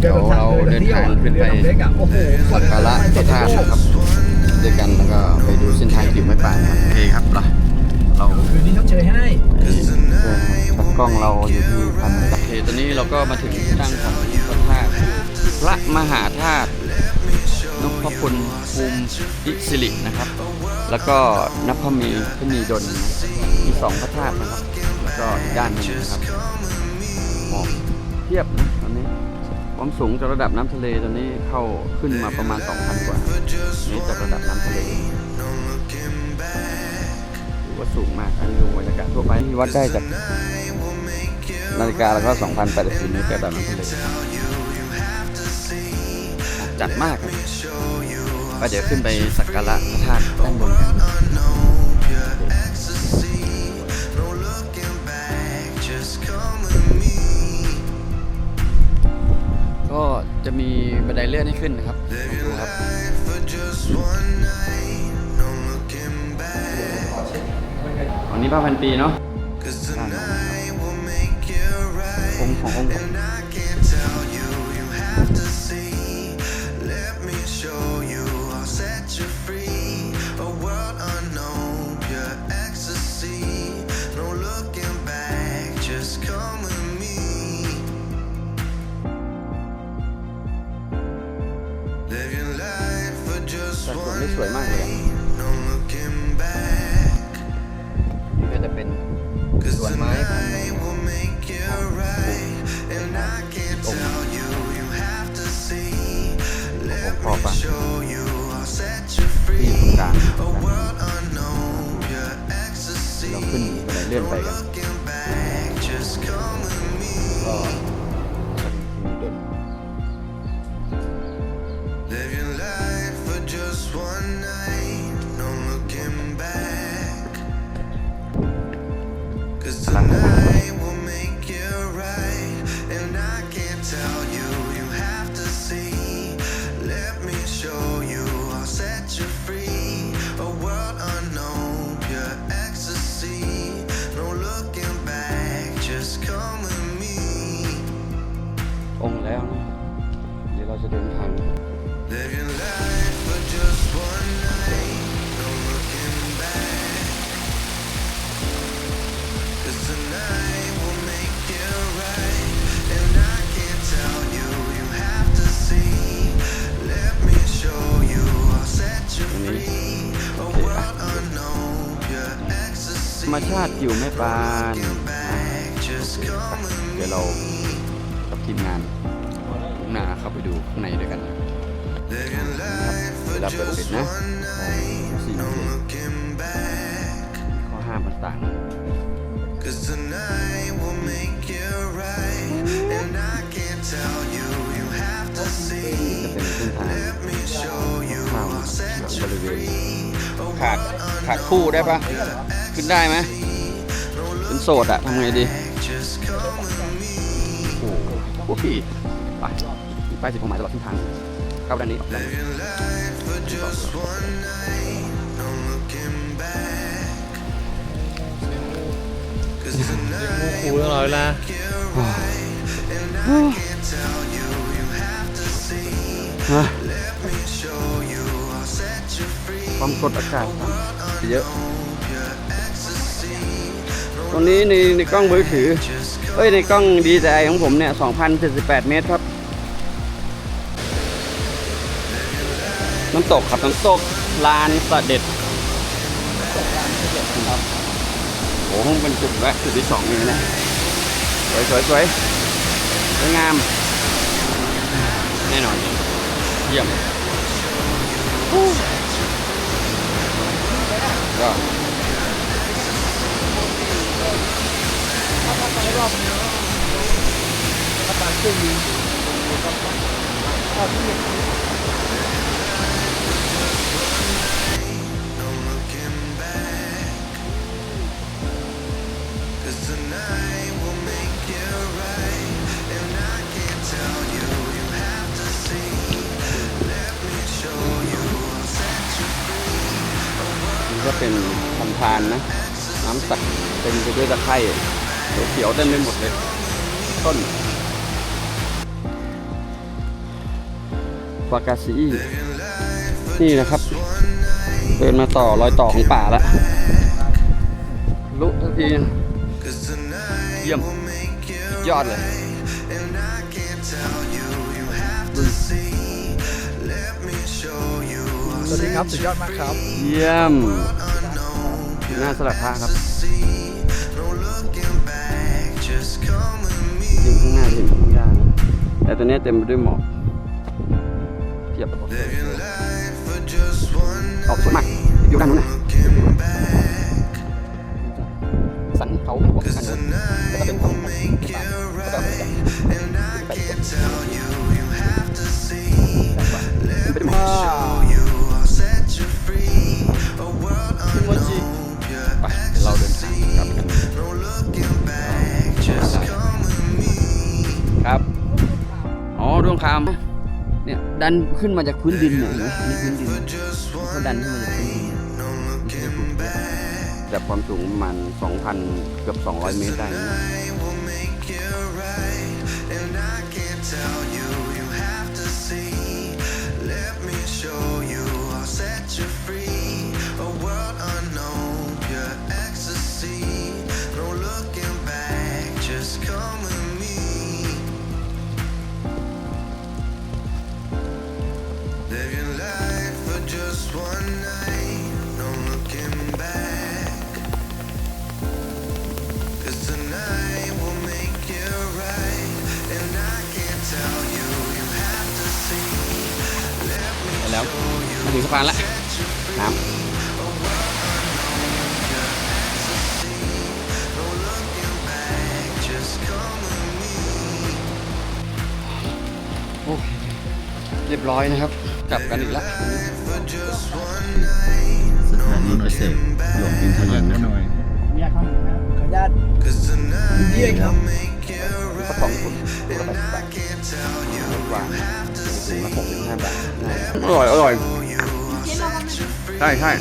เดี๋ยวเราเดินทางขึ้นไปโอ้โหสักการะพระธาตุนะครับ ด้วยกันแล้วก็ไปดูเส้นทางกิ่วไม้ป่านะครับโอเคครับเราเราคืนนี้ชดเชยให้ตัดกล้องเราอยู่ที่พันโอเคตอนนี้เราก็มาถึงที่ตั้งของพระธาตุพระมหาธาตุนพคุณภูมิอิสิรินะครับ แล้วก็นพมีพมีดลมีสองพระธาตุนะครับ แล้วก็อีกด้านหนึงนะครับหมอกเทียบนะตอนนี้ ความสูงจากระดับน้ำทะเลตอนนี้เข้าขึ้นมาประมาณ 2,000 กว่านี่จากระดับน้ำทะเลถือว่าสูงมากอันนี้ดูบรรยากาศทั่วไปที่วัดได้จากนาฬิกาแล้วก็2,080เมตรจากระดับน้ำทะเลจัดมากก็เดี๋ยวขึ้นไปสักการะพระธาตุด้านบนกัน ก็จะมีบันไดเลื่อนให้ขึ้นนะครับดูครับอันนี้ป้าพันปีเนาะองค์ขององค์ วนได้สวยมากเลยอะนี่ก็จะเป็นสวนไม้พันธุ์องค์พอปะที่อยู่ตรงกลางเราขึ้นบันไดเลื่อนไปกัน เดินผ่านธรรมชาติอยู่แม่ปานเดี๋ยวเรากับทีมงาน หน้าเข้าไปดูข้างในด้วยกันนะ Living life เว for ลาเปิดปิด just นะ one night, สี่โม no งเย็น looking back. ข้อห้ามต่าง Cause tonight will make it right. And I can't tell you, you have to ๆ see. จะเป็นเส้นทาง Let me show you, ข้าว I'll set บ you ริเวณ free. A ขาดขาดคู่ได้ปะขึ้นได้ไหมเป็นโสดอะทำไงดี just come with me. โอ้โหพี่ไปมี ป้ายสิบหมายตลอดเส้นทางเข้าด้านนี้ออกด้านนี้ Living life for just one night, no looking back. Cause tonight คูตลอดเวลา you're right. And I can't tell you, you have to see. ฮะ Let me show you, I'll set you free. ความกดอากาศต่ำเยอะ Pure ecstasy. ตรงนี้ในในกล้องมือถือ เอ้ยในกล้องดีใจของผมเนี่ย 2,078 เมตรครับ น้ำตกครับน้ำตกลานสะเด็ดครับโอ้โหเป็นจุดแวะจุดที่สองนี่นะสวยสวยสวยสวยงาม แน่นอนเยี่ยมก็ No เป็นลำธารนะ น้ำใสเต็มไปด้วยตะไคร่เขียวเต็มไปหมดเลย ต้นปากาซีนี่นะครับ เดินมาต่อรอยต่อของป่าละลุทักทีเยี่ยม ยอดเลยสวัสดีครับ สุดยอดมากครับ เยี่ยม หน้าสลัดผ้าครับจริงข้างหน้าเห็นทุ่งหญ้านะแต่ตัวเนี้ยเต็มไปด้วยหมอกเทียบออกสวยมากอยู่ด้านนู้นนะสันเขาหัวสันนู้นแล้วก็เป็นเขา มันขึ้นมาจากพื้นดินเนี่ยนไหมนี่พื้นดินเขาดันขึ้นมาจากพื้นดินจากความสูงประมาณ2,000 เกือบ 200 เมตรได้นะ แล้วมาถึงสะพานละน้ำ just come with me. โอ้เรียบร้อยนะครับ กลับกันอีกแล้วสถานีเกษตรหลวงอินทนนท์นะครับขออนุญาต Cause tonight เยี่ยครับ make it กระป๋องคุณตัวละแปดสิบบาทกว่า ถึงละหกสิบห้าบาทอร่อยอร่อยใช่ใช่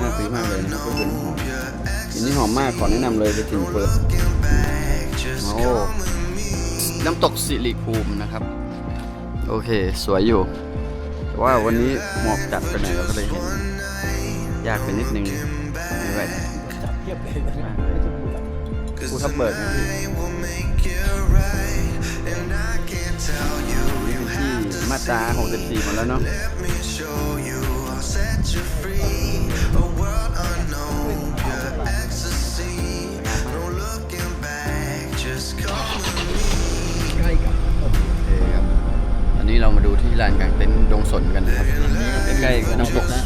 น่าซื้อมากเลยนะก็เป็นหอมอันนี้หอมมากขอแนะนำเลยเป็นกลิ่นเฟิร์สโอ้น้ำตกสิริภูมินะครับ โอเคสวยอยู่ แต่ว่าวันนี้หมอกจัดไปหน่อยเราก็เลยเห็นยากไปนิดนึงไม่ไหวจับเทียบเลยนะไม่ใช่พูดแบบภูทับเบิกนะพี่ มาตรา64หมดแล้วเนาะ let me show you, I'll set you free. A world unknown, pure ecstasy. No looking back, just come with me. ใกล้กับโอเคครับอันนี้เรามาดูที่ลานกลางเต็นท์ดงสนกันนะครับใกล้ๆกับน้ำตกนะ